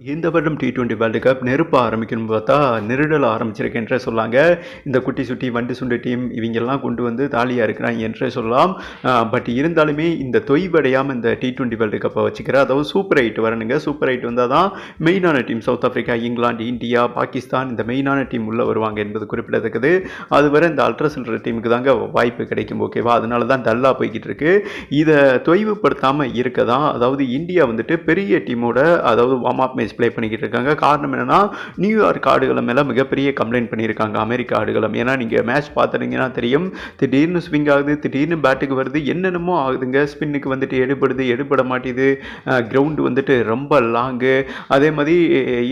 இந்த வருடம் T twenty world cup நெருப்ப ஆரம்பிக்கணும்னு பார்த்தா நெருடல் ஆரம்பிச்சிருக்கேன் என்றே சொல்லாங்க. இந்த குட்டி சுட்டி வண்டு சுண்டு டீம் இவங்கெல்லாம் கொண்டு வந்து தாலியாக இருக்கிறாங்க என்றே சொல்லலாம். பட் இருந்தாலுமே இந்த தொய்வடையாமல் இந்த டி டுவெண்ட்டி வேர்ல்டு கப்பை வச்சுக்கிற அதாவது சூப்பர் எயிட் வரணுங்க. சூப்பர் எயிட் வந்தால் தான் மெயினான team South Africa England India Pakistan இந்த மெயினான டீம் உள்ளே வருவாங்க என்பது குறிப்பிடத்தக்கது. அதுவரை இந்த அல்ட்ரா சில்ட்ர டீமுக்கு தாங்க வாய்ப்பு கிடைக்கும் ஓகேவா அதனால தான் டல்லாக போய்கிட்டு இருக்கு. இதை தொய்வுபடுத்தாமல் இருக்க தான் அதாவது இந்தியா வந்துட்டு பெரிய டீமோட அதாவது வார்ம் அப் டிஸ்பிளே பண்ணிக்கிட்டு இருக்காங்க காரணம் என்னென்னா நியூயார்க் ஆடுகளை மேலே மிகப்பெரிய கம்ப்ளைண்ட் பண்ணியிருக்காங்க அமெரிக்க ஆடுகளம் ஏன்னா நீங்கள் மேட்ச் பார்த்துட்டீங்கன்னா தெரியும் திடீர்னு ஸ்விங் ஆகுது திடீர்னு பேட்டுக்கு வருது என்னென்னமோ ஆகுதுங்க. ஸ்பின்னுக்கு வந்துட்டு எடுபடுது எடுபட மாட்டேது. கிரவுண்டு வந்துட்டு ரொம்ப லாங்கு அதே மாதிரி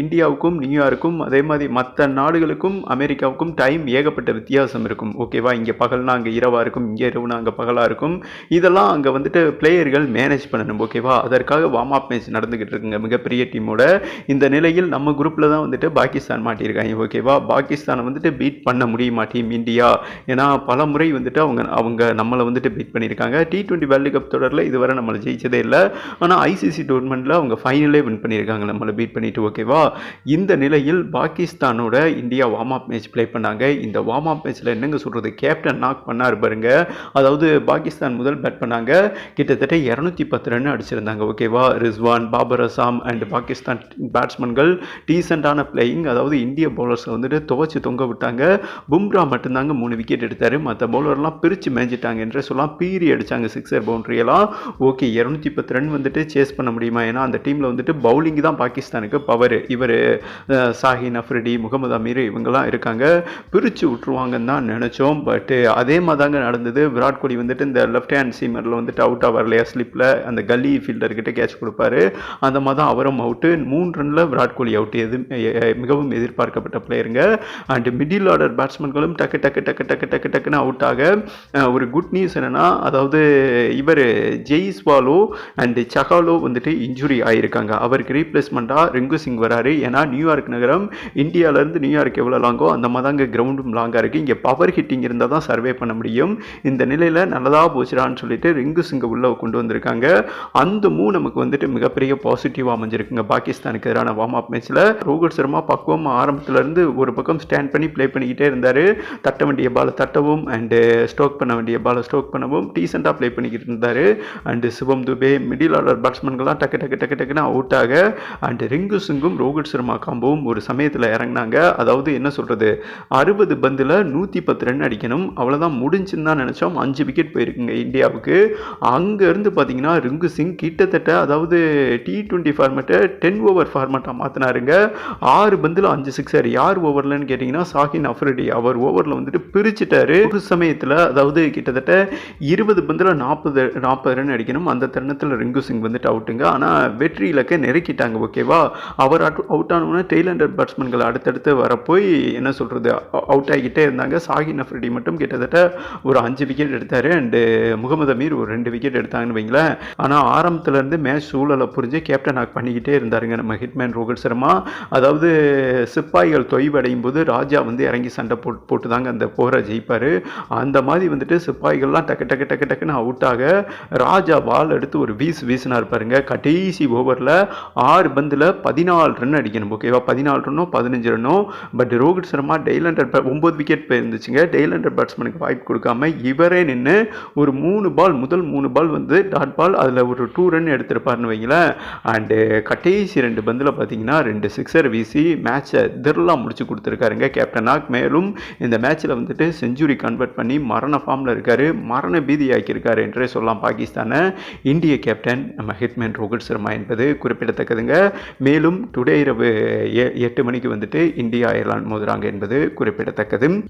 இந்தியாவுக்கும் நியூயார்க்கும் அதே மாதிரி மற்ற நாடுகளுக்கும் அமெரிக்காவுக்கும் டைம் ஏகப்பட்ட வித்தியாசம் இருக்கும். ஓகேவா இங்கே பகல்னா அங்கே இரவாக இருக்கும் இங்கே இரவுனா அங்கே பகலாக இருக்கும். இதெல்லாம் அங்கே வந்துட்டு பிளேயர்கள் மேனேஜ் பண்ணணும். ஓகேவா அதற்காக வார்ம் அப் மேட்ச் நடந்துக்கிட்டு இருக்குங்க மிகப்பெரிய டீமோட இந்த நிலையில் நம்ம குரூப்பில் தான் வந்துட்டு பாகிஸ்தான் மாட்டியிருக்காங்க ஓகேவா பாகிஸ்தானை வந்துட்டு பீட் பண்ண முடியுமா டீம் இந்தியா? ஏன்னா பல முறை வந்துட்டு அவங்க அவங்க நம்மளை வந்துட்டு பீட் பண்ணியிருக்காங்க. டி டுவெண்ட்டி வேர்ல்டு கப் தொடரில் இதுவரை நம்மளை ஜெயிச்சதே இல்லை. ஆனால் ஐசிசி டோர்னமெண்ட்டில் அவங்க ஃபைனலே வின் பண்ணியிருக்காங்க நம்மளை பீட் பண்ணிட்டு ஓகேவா இந்த நிலையில் பாகிஸ்தானோட India warm up match play பண்ணாங்க. இந்த வார்ம் அப் மேட்ச்சில் என்னங்க சொல்கிறது கேப்டன் நாக் பண்ணார் பாருங்க. அதாவது பாகிஸ்தான் முதல் பேட் பண்ணாங்க. கிட்டத்தட்ட இரநூத்தி பத்து ரன் அடிச்சிருந்தாங்க ஓகேவா ரிஸ்வான் பாபர் அசாம் அண்ட் பாகிஸ்தான் பேட்ஸ்மேன்கள் டீசெண்டான பிளேயிங் அதாவது இந்திய பவுலர்ஸை வந்துட்டு துவச்சி தொங்க விட்டாங்க. பும்ரா மட்டும்தாங்க மூணு விக்கெட் எடுத்தார். மற்ற பவுலர்லாம் பிரித்து மேய்ஞ்சிட்டாங்க என்று சொல்லலாம். பீரி அடித்தாங்க சிக்ஸர் பவுண்ட்ரியெல்லாம் ஓகே இரநூத்தி பத்து ரன் வந்துட்டு சேஸ் பண்ண முடியுமா? ஏன்னா அந்த டீமில் வந்துட்டு பவுலிங் தான் பாகிஸ்தானுக்கு பவர் இவர் சாஹின் அஃப்ரிடி முகமது அமீர் இவங்கெல்லாம் இருக்காங்க. பிரித்து விட்ருவாங்கன்னு தான் நினச்சோம். பட்டு அதே மாதிரி தாங்க நடந்தது. விராட் கோலி வந்துட்டு இந்த லெஃப்ட் ஹேண்ட் சீமரில் வந்துட்டு அவுட் ஆவார் இல்லையா? ஸ்லிப்பில் அந்த கல்லி ஃபீல்டர்கிட்ட கேட்ச் கொடுப்பாரு. அந்த மாதிரி தான் அவரும் அவுட்டு மூணு ரனில் விராட் கோலி அவுட் எது மிகவும் எதிர்பார்க்கப்பட்ட பிளேயருங்க அண்ட் மிடில் ஆர்டர் பேட்ஸ்மேன்களும் டக்கு டக்கு டக்கு டக்கு டக்கு டக்குன்னு அவுட் ஆக ஒரு குட் நியூஸ் என்னன்னா அதாவது இவர் ஜெய்ஸ்வாலோ அண்ட் சகாலோ வந்துட்டு இன்ஜுரி ஆயிருக்காங்க. அவருக்கு ரீப்ளேஸ்மெண்ட்டாக ரிங்கு சிங் வராரு. ஏன்னா நியூயார்க் நகரம் இந்தியாவிலேருந்து நியூயார்க் எவ்வளோ லாங்கோ அந்த மாதிரி தாங்க கிரவுண்டும் லாங்காக இருக்குது இங்கே பவர் ஹிட்டிங் இருந்தால் தான் சர்வே பண்ண முடியும். இந்த நிலையில் நல்லதாக போச்சுடான்னு சொல்லிட்டு ரிங்கு சிங்கை உள்ளே கொண்டு வந்திருக்காங்க. அந்த மூ நமக்கு வந்துட்டு மிகப்பெரிய பாசிட்டிவாக அமைஞ்சிருக்குங்க. பாகிஸ்தான் பாகிஸ்தானுக்கு எதிரான வார்ம் அப் மேட்ச்சில் ரோஹித் சர்மா பக்குவம் ஆரம்பத்துலேருந்து ஒரு பக்கம் ஸ்டாண்ட் பண்ணி ப்ளே பண்ணிக்கிட்டே இருந்தார். தட்ட வேண்டிய பாலை தட்டவும் அண்டு ஸ்ட்ரோக் பண்ண வேண்டிய பாலை ஸ்ட்ரோக் பண்ணவும் டீசெண்டாக ப்ளே பண்ணிக்கிட்டு இருந்தார். And Shivam Dube middle order பேட்ஸ்மேன்கள்லாம் duck duck டக்கு டக்குன்னு அவுட் ஆக அண்டு ரிங்கு சிங்கும் ரோஹித் சர்மா காம்பவும் ஒரு சமயத்தில் இறங்குனாங்க. அதாவது என்ன சொல்கிறது அறுபது பந்தில் நூற்றி பத்து ரன் அடிக்கணும். அவ்வளோதான் முடிஞ்சுன்னு தான் நினச்சோம். அஞ்சு விக்கெட் போயிருக்குங்க இந்தியாவுக்கு. அங்கேருந்து பார்த்தீங்கன்னா ரிங்கு சிங் கிட்டத்தட்ட அதாவது டி டுவெண்ட்டி ஃபார்மேட்டை டென் ஓவர் ஃபார்மேட்டாக மாற்றினாருங்க ஆறு பந்தில் அஞ்சு சிக்ஸர் யார் ஓவர்லன்னு கேட்டிங்கன்னா சாஹின் அஃப்ரிடி. அவர் ஓவரில் வந்துட்டு பிரிச்சுட்டாரு. ஒரு சமயத்தில் அதாவது கிட்டத்தட்ட இருபது பந்தில் நாற்பது நாற்பது ரன் அடிக்கணும். அந்த தருணத்தில் ரிங்கு சிங் வந்துட்டு அவுட்டுங்க. ஆனால் வெற்றி இலக்கை நெருக்கிட்டாங்க ஓகேவா அவர் அவுட் ஆனவுடனே டெய்லண்டர் பேட்ஸ்மேன்கள் அடுத்தடுத்து வரப்போய் என்ன சொல்கிறது அவுட் ஆகிக்கிட்டே இருந்தாங்க. சாஹின் அஃப்ரிடி மட்டும் கிட்டத்தட்ட ஒரு அஞ்சு விக்கெட் எடுத்தார். அண்டு முகமது அமீர் ஒரு ரெண்டு விக்கெட் எடுத்தாங்கன்னு வைங்களேன். ஆனால் ஆரம்பத்துலேருந்து மேட்ச் சூழலை புரிஞ்சு கேப்டன் ஆக் பண்ணிக்கிட்டே இருந்தாருங்க. நம்ம ஹிட்மேன் ரோஹித் சர்மா அதாவது சிப்பாய்கள் தொய்வடையும் போது ராஜா வந்து இறங்கி சண்டை போட்டு போட்டு தாங்க அந்த போரை ஜெயிப்பார். அந்த மாதிரி வந்துட்டு சிப்பாய்கள்லாம் டக்கு டக்கு டக்கு டக்குன்னு அவுட் ஆக ராஜா பால் எடுத்து ஒரு வீஸ் வீசினார் பாருங்க. கடைசி ஓவரில் ஆறு பந்தில் பதினாலு ரன் அடிக்கணும் ஓகேவா பதினாலு ரன்னோ பதினஞ்சு ரன்னோ பட் ரோஹித் சர்மா டெய்லண்டர் ஒம்பது விக்கெட் போயிருந்துச்சுங்க. டெய்லண்டர் பேட்ஸ்மேனுக்கு வாய்ப்பு கொடுக்காம இவரே நின்று ஒரு மூணு பால் முதல் மூணு பால் வந்து டாட் பால் அதில் ஒரு டூ ரன் எடுத்திருப்பாருன்னு வைங்களேன். அண்டு கடைசி ரெண்டு ரெண்டு பந்தில் பார்த்தீங்கன்னா ரெண்டு சிக்ஸர் வீசி மேட்சை திரளாக முடிச்சு கொடுத்துருக்காருங்க. கேப்டன் ஆக். மேலும் இந்த மேட்ச்சில் வந்துட்டு செஞ்சுரி கன்வெர்ட் பண்ணி மரண ஃபார்மில் இருக்கார். மரண பீதி ஆக்கியிருக்காரு என்றே சொல்லலாம் பாகிஸ்தானை. இந்திய கேப்டன் நம்ம ஹிட்மேன் ரோஹித் சர்மா என்பது குறிப்பிடத்தக்கதுங்க. மேலும் டுடே இரவு எ- எட்டு மணிக்கு வந்துட்டு இந்தியா அயர்லாந்து மோதுறாங்க என்பது குறிப்பிடத்தக்கது.